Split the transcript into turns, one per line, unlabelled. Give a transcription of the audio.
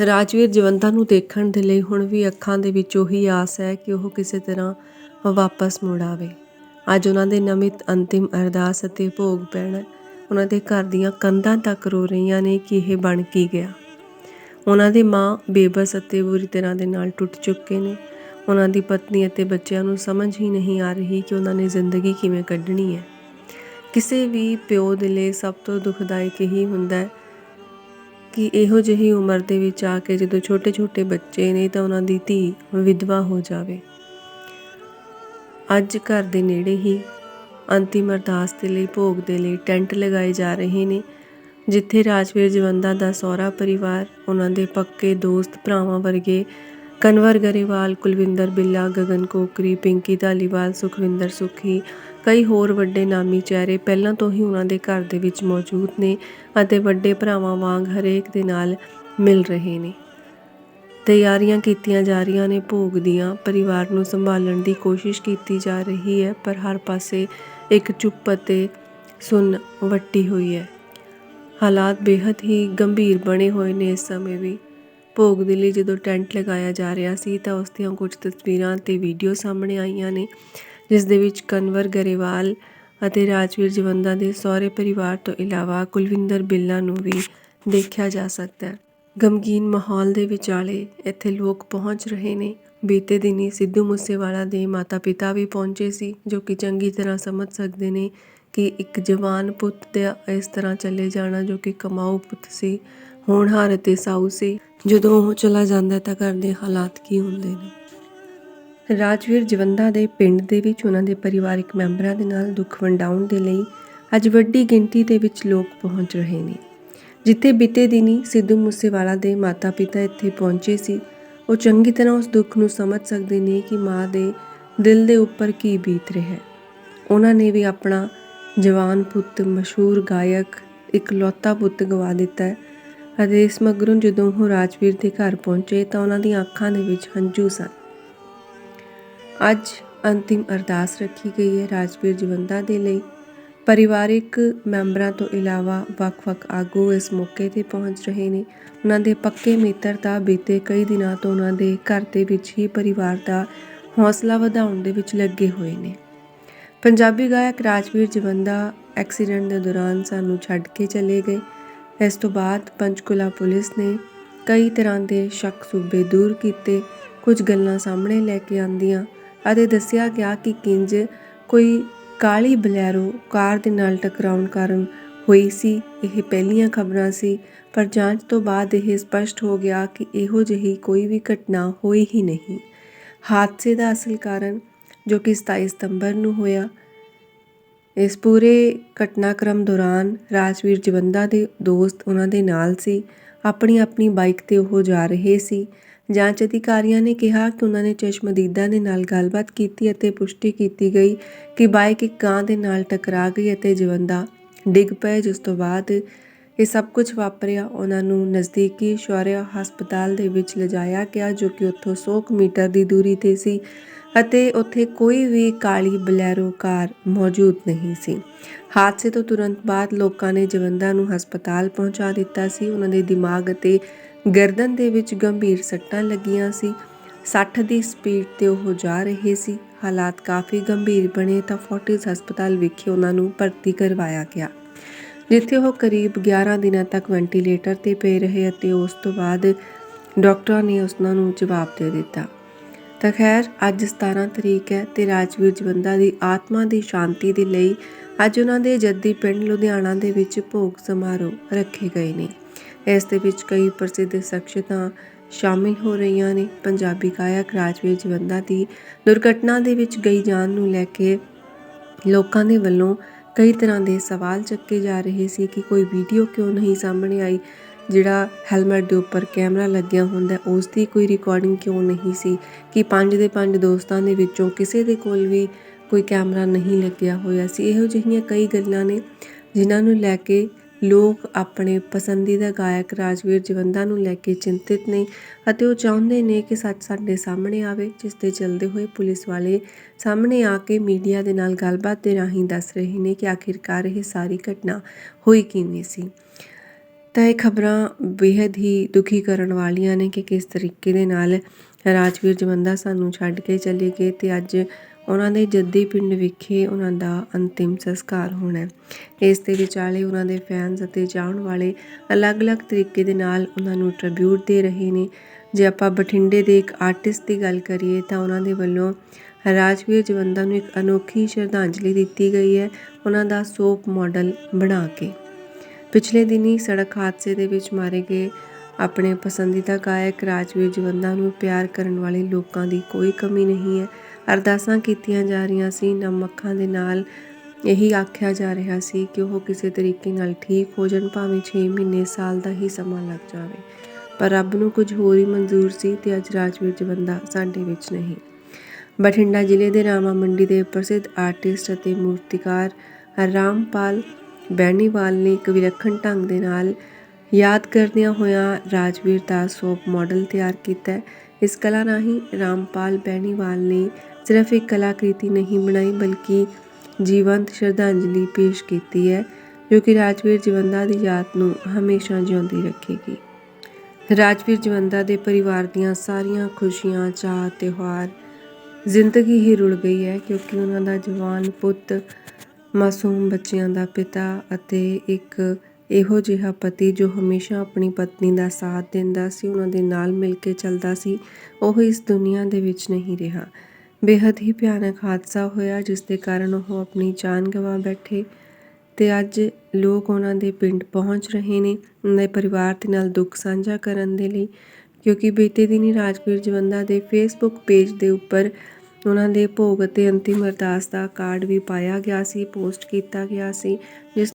ਰਾਜਵੀਰ ਜਵੰਦਾ ਨੂੰ ਦੇਖਣ ਦੇ ਲਈ ਹੁਣ ਵੀ ਅੱਖਾਂ ਦੇ ਵਿੱਚ ਉਹੀ ਆਸ ਹੈ ਕਿ ਉਹ ਕਿਸੇ ਤਰ੍ਹਾਂ ਵਾਪਸ ਮੁੜ ਆਵੇ। ਅੱਜ ਉਹਨਾਂ ਦੇ ਨਮਿਤ ਅੰਤਿਮ ਅਰਦਾਸ ਅਤੇ ਭੋਗ ਪੈਣਾ ਉਹਨਾਂ ਦੇ ਘਰ ਦੀਆਂ ਕੰਧਾਂ ਤੱਕ ਰੋ ਰਹੀਆਂ ਨੇ ਕਿ ਇਹ ਬਣ ਕੀ ਗਿਆ। ਉਹਨਾਂ ਦੀ ਮਾਂ ਬੇਬਸ ਅਤੇ ਬੁਰੀ ਤਰ੍ਹਾਂ ਦੇ ਨਾਲ ਟੁੱਟ ਚੁੱਕੇ ਨੇ। ਉਹਨਾਂ ਦੀ ਪਤਨੀ ਅਤੇ ਬੱਚਿਆਂ ਨੂੰ ਸਮਝ ਹੀ ਨਹੀਂ ਆ ਰਹੀ ਕਿ ਉਹਨਾਂ ਨੇ ਜ਼ਿੰਦਗੀ ਕਿਵੇਂ ਕੱਢਣੀ ਹੈ। ਕਿਸੇ ਵੀ ਪਿਓ ਦੇ ਲਈ ਸਭ ਤੋਂ ਦੁਖਦਾਇਕ ਇਹੀ ਹੁੰਦਾ ਹੈ ਕਿ ਇਹੋ ਜਿਹੀ ਉਮਰ ਦੇ ਵਿੱਚ ਆ ਕੇ ਜਦੋਂ ਛੋਟੇ-ਛੋਟੇ ਬੱਚੇ ਨੇ ਤਾਂ ਉਹਨਾਂ ਦੀ ਧੀ ਵਿਧਵਾ ਹੋ ਜਾਵੇ। ਅੱਜ ਘਰ ਦੇ ਨੇੜੇ ਹੀ ਅੰਤਿਮ ਅਰਦਾਸ ਦੇ ਲਈ, ਭੋਗ ਦੇ ਲਈ ਟੈਂਟ ਲਗਾਏ ਜਾ ਰਹੇ ਨੇ, ਜਿੱਥੇ ਰਾਜਵੀਰ ਜਵੰਦਾ ਦਾ ਸਹੁਰਾ ਪਰਿਵਾਰ, ਉਹਨਾਂ ਦੇ ਪੱਕੇ ਦੋਸਤ ਭਰਾਵਾਂ ਵਰਗੇ ਕਨਵਰ ਗਰੇਵਾਲ, ਕੁਲਵਿੰਦਰ ਬਿੱਲਾ, ਗਗਨ ਕੋਕਰੀ, ਪਿੰਕੀ ਧਾਲੀਵਾਲ, ਸੁਖਵਿੰਦਰ ਸੁਖੀ, ਕਈ ਹੋਰ ਵੱਡੇ ਨਾਮੀ ਚਿਹਰੇ ਪਹਿਲਾਂ ਤੋਂ ਹੀ ਉਹਨਾਂ ਦੇ ਘਰ ਦੇ ਵਿੱਚ ਮੌਜੂਦ ਨੇ ਅਤੇ ਵੱਡੇ ਭਰਾਵਾਂ ਵਾਂਗ ਹਰੇਕ ਦੇ ਨਾਲ ਮਿਲ ਰਹੇ ਨੇ। ਤਿਆਰੀਆਂ ਕੀਤੀਆਂ ਜਾ ਰਹੀਆਂ ਨੇ ਭੋਗ ਦੀਆਂ। ਪਰਿਵਾਰ ਨੂੰ ਸੰਭਾਲਣ ਦੀ ਕੋਸ਼ਿਸ਼ ਕੀਤੀ ਜਾ ਰਹੀ ਹੈ, ਪਰ ਹਰ ਪਾਸੇ ਇੱਕ ਚੁੱਪ ਅਤੇ ਸੁੰਨ ਵੱਟੀ ਹੋਈ ਹੈ। ਹਾਲਾਤ ਬੇहद ਹੀ ਗੰਭੀਰ ਬਣੇ ਹੋਏ ਨੇ ਇਸ ਸਮੇਂ ਵੀ। ਭੋਗ ਦੇ ਲਈ ਜਦੋਂ ਟੈਂਟ ਲਗਾਇਆ ਜਾ ਰਿਹਾ ਸੀ ਤਾਂ ਉਸ ਦੀਆਂ ਕੁਝ ਤਸਵੀਰਾਂ ਤੇ ਵੀਡੀਓ ਸਾਹਮਣੇ ਆਈਆਂ ਨੇ, ਜਿਸ ਦੇ ਵਿੱਚ ਕਨਵਰ ਗਰੇਵਾਲ ਅਤੇ ਰਾਜਵੀਰ ਜਵੰਦਾ ਦੇ ਸਹੁਰੇ ਪਰਿਵਾਰ ਤੋਂ ਇਲਾਵਾ ਕੁਲਵਿੰਦਰ ਬਿੱਲਾ ਨੂੰ ਵੀ ਦੇਖਿਆ ਜਾ ਸਕਦਾ ਹੈ। ਗਮਗੀਨ ਮਾਹੌਲ ਦੇ ਵਿਚਾਲੇ ਇੱਥੇ ਲੋਕ ਪਹੁੰਚ ਰਹੇ ਨੇ। ਬੀਤੇ ਦਿਨੀ ਸਿੱਧੂ ਮੂਸੇਵਾਲਾ ਦੇ ਮਾਤਾ-ਪਿਤਾ ਵੀ ਪਹੁੰਚੇ ਸੀ, ਜੋ ਕਿ ਚੰਗੀ ਤਰ੍ਹਾਂ ਸਮਝ ਸਕਦੇ ਨੇ ਕਿ ਇੱਕ ਜਵਾਨ ਪੁੱਤ ਦਾ ਇਸ ਤਰ੍ਹਾਂ ਚਲੇ ਜਾਣਾ ਜੋ ਕਿ ਕਮਾਊ ਪੁੱਤ ਸੀ ਹੋਣਹਾਰ ਅਤੇ ਸਾਊ ਸੀ। ਜਦੋਂ ਉਹ ਚਲਾ ਜਾਂਦਾ ਤਾਂ ਘਰ ਦੇ ਹਾਲਾਤ ਕੀ ਹੁੰਦੇ ਨੇ? ਰਾਜਵੀਰ ਜਵੰਦਾ ਦੇ ਪਿੰਡ ਦੇ ਵਿੱਚ ਉਹਨਾਂ ਦੇ ਪਰਿਵਾਰਕ ਮੈਂਬਰਾਂ ਦੇ ਨਾਲ ਦੁੱਖ ਵੰਡਾਉਣ ਦੇ ਲਈ ਅੱਜ ਵੱਡੀ ਗਿਣਤੀ ਦੇ ਵਿੱਚ ਲੋਕ ਪਹੁੰਚ ਰਹੇ ਨੇ। ਜਿੱਥੇ ਬੀਤੇ ਦਿਨੀ ਸਿੱਧੂ ਮੂਸੇਵਾਲਾ ਦੇ ਮਾਤਾ-ਪਿਤਾ ਇੱਥੇ ਪਹੁੰਚੇ ਸੀ, ਉਹ ਚੰਗੀ ਤਰ੍ਹਾਂ ਉਸ ਦੁੱਖ ਨੂੰ ਸਮਝ ਸਕਦੇ ਨੇ ਕਿ ਮਾਂ ਦੇ ਦਿਲ ਦੇ ਉੱਪਰ ਕੀ ਬੀਤ ਰਿਹਾ ਹੈ। ਉਹਨਾਂ ਨੇ ਵੀ ਆਪਣਾ ਜਵਾਨ ਪੁੱਤ, ਮਸ਼ਹੂਰ ਗਾਇਕ, ਇਕਲੌਤਾ ਪੁੱਤ ਗਵਾ ਦਿੱਤਾ ਹੈ। ਅਤੇ ਇਸ ਮਗਰੋਂ ਜਦੋਂ ਉਹ ਰਾਜਵੀਰ ਦੇ ਘਰ ਪਹੁੰਚੇ ਤਾਂ ਉਹਨਾਂ ਦੀਆਂ ਅੱਖਾਂ ਦੇ ਵਿੱਚ ਹੰਝੂ ਸਨ। ਅੱਜ ਅੰਤਿਮ ਅਰਦਾਸ ਰੱਖੀ ਗਈ ਹੈ ਰਾਜਵੀਰ ਜਵੰਦਾ ਦੇ ਲਈ। ਪਰਿਵਾਰਿਕ ਮੈਂਬਰਾਂ ਤੋਂ ਇਲਾਵਾ ਵੱਖ-ਵੱਖ ਆਗੂ ਇਸ ਮੌਕੇ ਤੇ ਪਹੁੰਚ ਰਹੇ ਨੇ। ਉਹਨਾਂ ਦੇ ਪੱਕੇ ਮਿੱਤਰ ਤਾਂ ਬੀਤੇ ਕਈ ਦਿਨਾਂ ਤੋਂ ਉਹਨਾਂ ਦੇ ਘਰ ਦੇ ਵਿੱਚ ਹੀ ਪਰਿਵਾਰ ਦਾ ਹੌਸਲਾ ਵਧਾਉਣ ਦੇ ਵਿੱਚ ਲੱਗੇ ਹੋਏ ਨੇ। ਪੰਜਾਬੀ ਗਾਇਕ ਰਾਜਵੀਰ ਜਵੰਦਾ ਐਕਸੀਡੈਂਟ ਦੇ ਦੌਰਾਨ ਸਾਨੂੰ ਛੱਡ ਕੇ ਚਲੇ ਗਏ। ਇਸ ਤੋਂ ਬਾਅਦ ਪੰਚਕੁਲਾ ਪੁਲਿਸ ਨੇ ਕਈ ਤਰ੍ਹਾਂ ਦੇ ਸ਼ੱਕ ਸੂਬੇ ਦੂਰ ਕੀਤੇ, ਕੁਝ ਗੱਲਾਂ ਸਾਹਮਣੇ ਲੈ ਕੇ ਆਂਦੀਆਂ ਅਤੇ ਦੱਸਿਆ ਗਿਆ ਕਿ ਕਿੰਜ ਕੋਈ ਕਾਲੀ ਬਲੈਰੋ ਕਾਰ ਦੇ ਨਾਲ ਟਕਰਾਉਣ ਕਾਰਨ ਹੋਈ ਸੀ, ਇਹ ਪਹਿਲੀਆਂ ਖਬਰਾਂ ਸੀ, ਪਰ ਜਾਂਚ ਤੋਂ ਬਾਅਦ ਇਹ ਸਪਸ਼ਟ ਹੋ ਗਿਆ ਕਿ ਇਹੋ ਜਿਹੀ ਕੋਈ ਵੀ ਘਟਨਾ ਹੋਈ ਹੀ ਨਹੀਂ। ਹਾਦਸੇ ਦਾ ਅਸਲ ਕਾਰਨ ਜੋ ਕਿ 27 ਸਤੰਬਰ ਨੂੰ ਹੋਇਆ ਇਸ ਪੂਰੇ ਘਟਨਾਕ੍ਰਮ ਦੌਰਾਨ ਰਾਜਵੀਰ ਜਵੰਦਾ ਦੇ ਦੋਸਤ ਉਹਨਾਂ ਦੇ ਨਾਲ ਸੀ। ਆਪਣੀ ਆਪਣੀ ਬਾਈਕ ਤੇ ਉਹ ਜਾ ਰਹੇ ਸੀ। ਜਾਂਚ ਅਧਿਕਾਰੀਆਂ ਨੇ ਕਿਹਾ ਕਿ ਉਹਨਾਂ ਨੇ ਚਸ਼ਮਦੀਦਾਂ ਦੇ ਨਾਲ ਗੱਲਬਾਤ ਕੀਤੀ ਅਤੇ ਪੁਸ਼ਟੀ ਕੀਤੀ ਗਈ ਕਿ ਬਾਈਕ ਇੱਕ ਕਾਂ ਦੇ ਨਾਲ ਟਕਰਾ ਗਈ ਅਤੇ ਜਵੰਦਾ ਡਿੱਗ ਪਏ, ਜਿਸ ਤੋਂ ਬਾਅਦ ਇਹ ਸਭ ਕੁਝ ਵਾਪਰਿਆ। ਉਹਨਾਂ ਨੂੰ ਨਜ਼ਦੀਕੀ ਸ਼ੌਰਿਆ ਹਸਪਤਾਲ ਦੇ ਵਿੱਚ ਲਿਜਾਇਆ ਗਿਆ, ਜੋ ਕਿ ਉੱਥੋਂ 100 ਮੀਟਰ ਦੀ ਦੂਰੀ ਤੇ ਸੀ। ਅਤੇ ਉੱਥੇ ਕੋਈ ਵੀ ਕਾਲੀ ਬਲੈਰੋ ਕਾਰ ਮੌਜੂਦ ਨਹੀਂ ਸੀ। ਹਾਦਸੇ ਤੋਂ ਤੁਰੰਤ ਬਾਅਦ ਲੋਕਾਂ ਨੇ ਜਵੰਦਾ ਨੂੰ ਹਸਪਤਾਲ ਪਹੁੰਚਾ ਦਿੱਤਾ ਸੀ। ਉਹਨਾਂ ਦੇ ਦਿਮਾਗ ਅਤੇ ਗਰਦਨ ਦੇ ਵਿੱਚ ਗੰਭੀਰ ਸੱਟਾਂ ਲੱਗੀਆਂ ਸੀ। 60 ਦੀ ਸਪੀਡ ਤੇ ਉਹ ਜਾ ਰਹੇ ਸੀ। ਹਾਲਾਤ ਕਾਫੀ ਗੰਭੀਰ ਬਣੇ ਤਾਂ ਫੋਰਟਿਸ ਹਸਪਤਾਲ ਵਿਖੇ ਉਹਨਾਂ ਨੂੰ ਭਰਤੀ ਕਰਵਾਇਆ ਗਿਆ, ਜਿੱਥੇ ਉਹ ਕਰੀਬ 11 ਦਿਨਾਂ ਤੱਕ ਵੈਂਟੀਲੇਟਰ ਤੇ ਪਏ ਰਹੇ ਅਤੇ ਉਸ ਤੋਂ ਬਾਅਦ ਡਾਕਟਰਾਂ ਨੇ ਉਸ ਨੂੰ ਜਵਾਬ ਦੇ ਦਿੱਤਾ। ਤਾਂ ਖੈਰ, ਅੱਜ 17 ਤਰੀਕ ਹੈ ਤੇ ਰਾਜਵੀਰ ਜਵੰਦਾ ਦੀ ਆਤਮਾ ਦੀ ਸ਼ਾਂਤੀ ਦੇ ਲਈ ਅੱਜ ਉਹਨਾਂ ਦੇ ਜੱਦੀ ਪਿੰਡ ਲੁਧਿਆਣਾ ਦੇ ਵਿੱਚ ਭੋਗ ਸਮਾਰੋਹ ਰੱਖੇ ਗਏ ਨੇ। ਇਸ ਦੇ ਵਿੱਚ ਕਈ ਪ੍ਰਸਿੱਧ ਸ਼ਖਸੀਅਤਾਂ ਸ਼ਾਮਿਲ ਹੋ ਰਹੀਆਂ ਨੇ। ਪੰਜਾਬੀ ਗਾਇਕ ਰਾਜਵੀਰ ਜਵੰਦਾ ਦੀ ਦੁਰਘਟਨਾ ਦੇ ਵਿੱਚ ਗਈ ਜਾਨ ਨੂੰ ਲੈ ਕੇ ਲੋਕਾਂ ਦੇ ਵੱਲੋਂ ਕਈ ਤਰ੍ਹਾਂ ਦੇ ਸਵਾਲ ਚੱਕੇ ਜਾ ਰਹੇ ਸੀ ਕਿ ਕੋਈ ਵੀਡੀਓ ਕਿਉਂ ਨਹੀਂ ਸਾਹਮਣੇ ਆਈ। ਜਿਹੜਾ ਹੈਲਮਟ ਦੇ ਉੱਪਰ ਕੈਮਰਾ ਲੱਗਿਆ ਹੁੰਦਾ ਉਸ ਦੀ ਕੋਈ ਰਿਕਾਰਡਿੰਗ ਕਿਉਂ ਨਹੀਂ ਸੀ? ਕਿ ਪੰਜ ਦੇ ਪੰਜ ਦੋਸਤਾਂ ਦੇ ਵਿੱਚੋਂ ਕਿਸੇ ਦੇ ਕੋਲ ਵੀ ਕੋਈ ਕੈਮਰਾ ਨਹੀਂ ਲੱਗਿਆ ਹੋਇਆ ਸੀ? ਇਹੋ ਜਿਹੀਆਂ ਕਈ ਗੱਲਾਂ ਨੇ ਜਿਨ੍ਹਾਂ ਨੂੰ ਲੈ ਕੇ ਲੋਕ ਆਪਣੇ ਪਸੰਦੀਦਾ ਗਾਇਕ ਰਾਜਵੀਰ ਜਵੰਦਾ ਨੂੰ ਲੈ ਕੇ ਚਿੰਤਿਤ ਨੇ ਅਤੇ ਉਹ ਚਾਹੁੰਦੇ ਨੇ ਕਿ ਸੱਚ ਸਾਡੇ ਸਾਹਮਣੇ ਆਵੇ, ਜਿਸ ਦੇ ਚਲਦੇ ਹੋਏ ਪੁਲਿਸ ਵਾਲੇ ਸਾਹਮਣੇ ਆ ਕੇ ਮੀਡੀਆ ਦੇ ਨਾਲ ਗੱਲਬਾਤ ਦੇ ਰਾਹੀਂ ਦੱਸ ਰਹੇ ਨੇ ਕਿ ਆਖਿਰਕਾਰ ਇਹ ਸਾਰੀ ਘਟਨਾ ਹੋਈ ਕਿਵੇਂ ਸੀ। ਤਾਂ ਇਹ ਖਬਰਾਂ ਬੇहद ਹੀ ਦੁਖੀ ਕਰਨ ਵਾਲੀਆਂ ਨੇ ਕਿ ਕਿਸ ਤਰੀਕੇ ਦੇ ਨਾਲ ਰਾਜਵੀਰ ਜਵੰਦਾ ਸਾਨੂੰ ਛੱਡ ਕੇ ਚਲੇ ਗਏ ਤੇ ਅੱਜ ਉਹਨਾਂ ਦੇ ਜੱਦੀ ਪਿੰਡ ਵਿਖੇ ਉਹਨਾਂ ਦਾ ਅੰਤਿਮ ਸੰਸਕਾਰ ਹੋਣਾ ਇਸ ਦੇ ਵਿਚਾਲੇ ਉਹਨਾਂ ਦੇ ਫੈਨਸ ਅਤੇ ਜਾਣ ਵਾਲੇ ਅਲੱਗ-ਅਲੱਗ ਤਰੀਕੇ ਦੇ ਨਾਲ ਉਹਨਾਂ ਨੂੰ ਟ੍ਰਿਬਿਊਟ ਦੇ ਰਹੇ ਨੇ। ਜੇ ਆਪਾਂ ਬਠਿੰਡੇ ਦੇ ਇੱਕ ਆਰਟਿਸਟ ਦੀ ਗੱਲ ਕਰੀਏ ਤਾਂ ਉਹਨਾਂ ਦੇ ਵੱਲੋਂ ਰਾਜਵੀਰ ਜਵੰਦਾ ਨੂੰ ਇੱਕ ਅਨੋਖੀ ਸ਼ਰਧਾਂਜਲੀ ਦਿੱਤੀ ਗਈ ਹੈ। ਉਹਨਾਂ ਦਾ ਸੋਪ ਮਾਡਲ ਬਣਾ ਕੇ। ਪਿਛਲੇ ਦਿਨੀ ਸੜਕ ਹਾਦਸੇ ਦੇ ਵਿੱਚ ਮਾਰੇ ਗਏ ਆਪਣੇ ਪਸੰਦੀਦਾ ਗਾਇਕ ਰਾਜਵੀਰ ਜਵੰਦਾ ਨੂੰ ਪਿਆਰ ਕਰਨ ਵਾਲੇ ਲੋਕਾਂ ਦੀ ਕੋਈ ਕਮੀ ਨਹੀਂ ਹੈ। ਅਰਦਾਸਾਂ ਕੀਤੀਆਂ ਜਾ ਰਹੀਆਂ ਸੀ। ਨਮ ਦੇ ਨਾਲ ਇਹੀ ਆਖਿਆ ਜਾ ਰਿਹਾ ਸੀ ਕਿ ਉਹ ਕਿਸੇ ਤਰੀਕੇ ਨਾਲ ਠੀਕ ਹੋ ਜਾਣ, ਭਾਵੇਂ 6 ਮਹੀਨੇ, ਸਾਲ ਦਾ ਹੀ ਸਮਾਂ ਲੱਗ ਜਾਵੇ। ਪਰ ਰੱਬ ਨੂੰ ਕੁਝ ਹੋਰ ਹੀ ਮਨਜ਼ੂਰ ਸੀ ਤੇ ਅੱਜ ਰਾਜਵੀਰ ਜਵੰਦਾ ਸਾਡੇ ਵਿੱਚ ਨਹੀਂ। ਬਠਿੰਡਾ ਜ਼ਿਲ੍ਹੇ ਦੇ ਰਾਮਾ ਮੰਡੀ ਦੇ ਪ੍ਰਸਿੱਧ ਆਰਟਿਸਟ ਅਤੇ ਮੂਰਤੀਕਾਰ ਰਾਮਪਾਲ ਬੈਣੀਵਾਲ ਨੇ ਇੱਕ ਵਿਲੱਖਣ ਢੰਗ ਦੇ ਨਾਲ ਯਾਦ ਕਰਦਿਆਂ ਹੋਇਆਂ ਰਾਜਵੀਰ ਦਾ ਸੋਪ ਮਾਡਲ ਤਿਆਰ ਕੀਤਾ ਇਸ ਕਲਾ ਰਾਹੀਂ ਰਾਮਪਾਲ ਬੈਣੀਵਾਲ ਨੇ ਸਿਰਫ ਇੱਕ ਕਲਾਕ੍ਰਿਤੀ ਨਹੀਂ ਬਣਾਈ, ਬਲਕਿ ਜੀਵੰਤ ਸ਼ਰਧਾਂਜਲੀ ਪੇਸ਼ ਕੀਤੀ ਹੈ, ਜੋ ਕਿ ਰਾਜਵੀਰ ਜਵੰਦਾ ਦੀ ਯਾਦ ਨੂੰ ਹਮੇਸ਼ਾ ਜਿਉਂਦੀ ਰੱਖੇਗੀ। ਰਾਜਵੀਰ ਜਵੰਦਾ ਦੇ ਪਰਿਵਾਰ ਦੀਆਂ ਸਾਰੀਆਂ ਖੁਸ਼ੀਆਂ, ਚਾਅ, ਤਿਉਹਾਰ ਜ਼ਿੰਦਗੀ ਹੀ ਰੁਲ ਗਈ ਹੈ, ਕਿਉਂਕਿ ਉਹਨਾਂ ਦਾ ਜਵਾਨ ਪੁੱਤ ਮਾਸੂਮ ਬੱਚਿਆਂ ਦਾ ਪਿਤਾ ਅਤੇ ਇੱਕ ਇਹੋ ਜਿਹਾ ਪਤੀ ਜੋ ਹਮੇਸ਼ਾ ਆਪਣੀ ਪਤਨੀ ਦਾ ਸਾਥ ਦਿੰਦਾ ਸੀ, ਉਹਨਾਂ ਦੇ ਨਾਲ ਮਿਲ ਕੇ ਚੱਲਦਾ ਸੀ, ਉਹ ਇਸ ਦੁਨੀਆ ਦੇ ਵਿੱਚ ਨਹੀਂ ਰਿਹਾ। ਬੇहद ਹੀ ਭਿਆਨਕ ਹਾਦਸਾ ਹੋਇਆ, ਜਿਸ ਦੇ ਕਾਰਨ ਉਹ ਆਪਣੀ ਜਾਨ ਗਵਾ ਬੈਠੇ ਤੇ ਅੱਜ ਲੋਕ ਉਹਨਾਂ ਦੇ ਪਿੰਡ ਪਹੁੰਚ ਰਹੇ ਨੇ, ਉਹਨਾਂ ਦੇ ਪਰਿਵਾਰ ਦੇ ਨਾਲ ਦੁੱਖ ਸਾਂਝਾ ਕਰਨ ਦੇ ਲਈ, ਕਿਉਂਕਿ ਬੀਤੇ ਦਿਨੀ ਰਾਜਵੀਰ ਜਵੰਦਾ ਦੇ ਫੇਸਬੁੱਕ ਪੇਜ ਦੇ ਉੱਪਰ ਉਹਨਾਂ ਦੇ ਭੋਗ ਅਤੇ ਅੰਤਿਮ ਅਰਦਾਸ ਦਾ ਕਾਰਡ ਵੀ ਪਾਇਆ ਗਿਆ ਸੀ, ਪੋਸਟ ਕੀਤਾ ਗਿਆ ਸੀ, ਜਿਸ